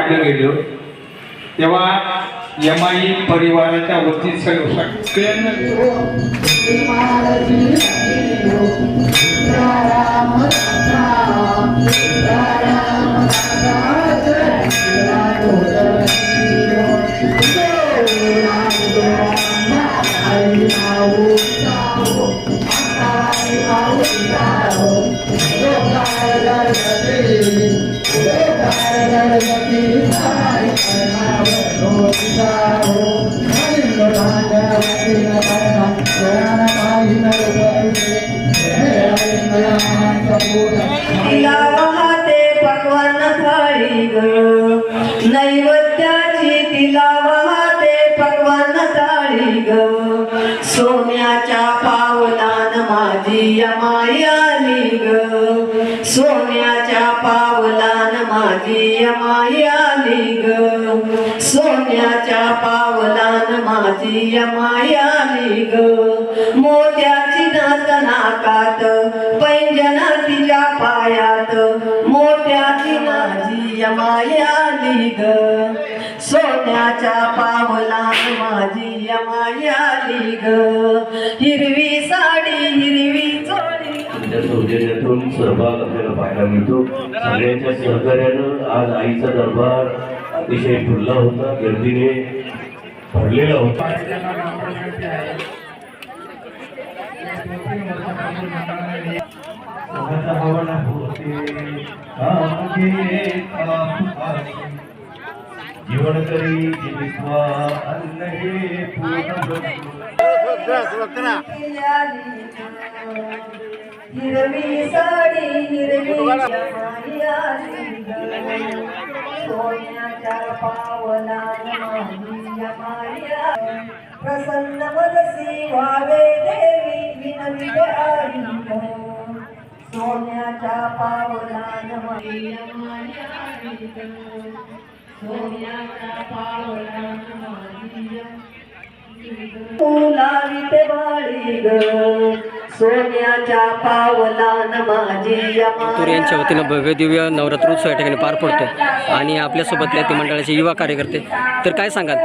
आलेलो तेव्हा यमाई परिवाराच्या वतीत सर्व सगळ्यांना तिला वाहते पकवान थाळी ग. नैवेद्याची तिला वाहते पकवान थाळी ग. सोन्याच्या पावलान माझी माई आली ग. सोन्याच्या पावलान माझी माई आली ग. सोन्याच्या पावलान माझी मायाली ग मोत्याची नात नाकात पैंजना तिच्या पायात. मोत्याची माझी मायाली ग सोन्याच्या पावलान माझी मायाली ग हिरवी म्हणजे तुमच्या सहभाग आपल्याला पाहायला मिळतो. सगळ्यांच्या सहकार्यानं आज आईचा दरबार अतिशय फुलला होता गर्दीने भरलेला होता. जीवन करी जीवित्वा अन्न हे पूर्ण हिरवी साडी हिरवी सोन्याच्या पावला प्रसन्न मनसी व्हावे देवी विनवी आई सोन्याच्या पावला सोन्याच्या पावला बाळी ग सोन्याच्या पावलान माझी लातूर यांच्या वतीनं भव्य दिव्य नवरात्र उत्सव या ठिकाणी पार पडतो आणि आपल्यासोबत या मंडळाचे युवा कार्यकर्ते. तर काय सांगाल?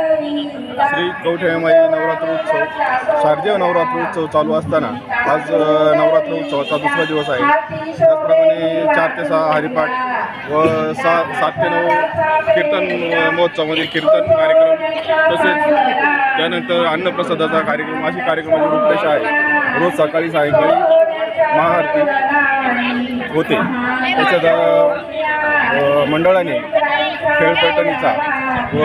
श्री कवठेमाई नवरात्र उत्सव. शारदीय नवरात्र उत्सव चालू असताना आज नवरात्र उत्सवाचा दुसरा दिवस आहे. त्याचप्रमाणे चार ते सहा हरिपाठ व सहा सात ते नऊ कीर्तन महोत्सवामध्ये कीर्तन कार्यक्रम तसेच त्यानंतर अन्नप्रसादाचा कार्यक्रम अशी कार्यक्रमाची रूपरेषा आहे. रोज सकाळी सायंकाळी महाआरती होते. त्याच्यात मंडळाने खेळ पैठणीचा व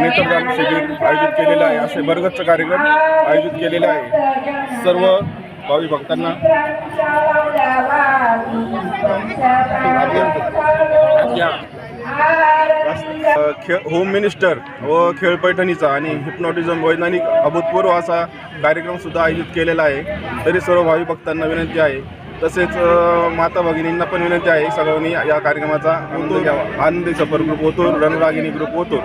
नेत्रदान शिबिर आयोजित केलेलं आहे. असे बरगतचं कार्यक्रम आयोजित केलेले आहे. सर्व भावी भक्तांना खेळ होम मिनिस्टर व खेळ पैठणीचा आणि हिप्नॉटिझम वैज्ञानिक अभूतपूर्व असा कार्यक्रमसुद्धा आयोजित केलेला आहे. तरी सर्व भावी भक्तांना विनंती आहे. तसेच माता भगिनींना पण विनंती आहे. सर्वांनी या कार्यक्रमाचा आनंद घ्यावा. Anandi Safar group Otur Ranragini group Otur.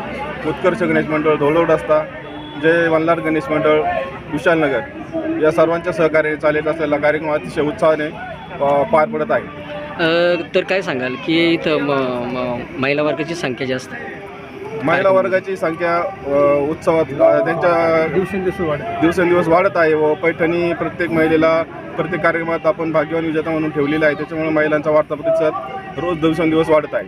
उत्कर्ष गणेश मंडळ धोलवड असता जय मल्हार गणेश मंडळ विशालनगर या सर्वांच्या सहकार्याने चालत असलेला कार्यक्रम अतिशय उत्साहाने पार पडत आहे. तर काय सांगाल की इथं म- म- महिला वर्गाची संख्या जास्त आहे. महिला वर्गाची संख्या अ, उत्सवात अ, त्यांच्या दिवसेंदिवस वाढत दिवसेंदिवस वाढत आहे व पैठणी प्रत्येक महिलेला प्रत्येक कार्यक्रमात आपण भाग्यवान विजेता म्हणून ठेवलेला आहे. त्याच्यामुळे महिलांचा वाढता प्रतिसाद रोज दिवसेंदिवस वाढत आहे.